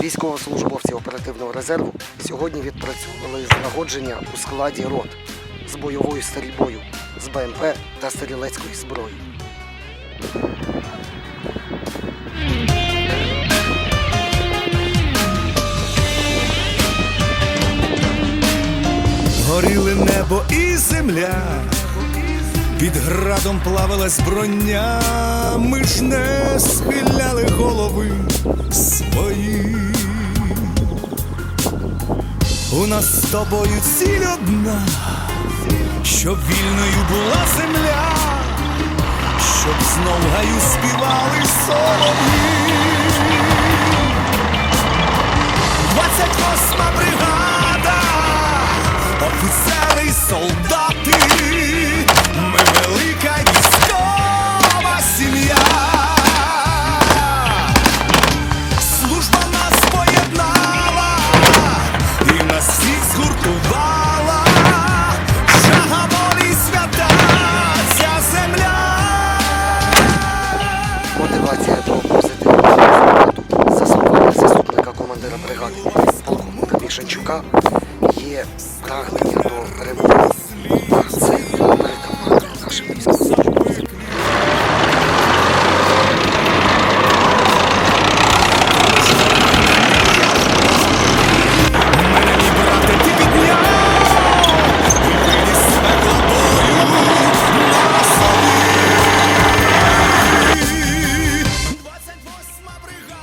Військовослужбовці оперативного резерву сьогодні відпрацьовували злагодження у складі рот з бойовою стрільбою з БМП та стрілецької зброї. Горіли небо і земля, під градом плавалась броня, ми ж не схиляли голови свої. У нас з тобою ціль одна, щоб вільною була земля, щоб знов гаю співали солов'ї. 28 бригада, офіцери й солдати, ми велика До позитивного результату, за словами заступника командира бригади полковника Мішанчука, є прагнення Бригада!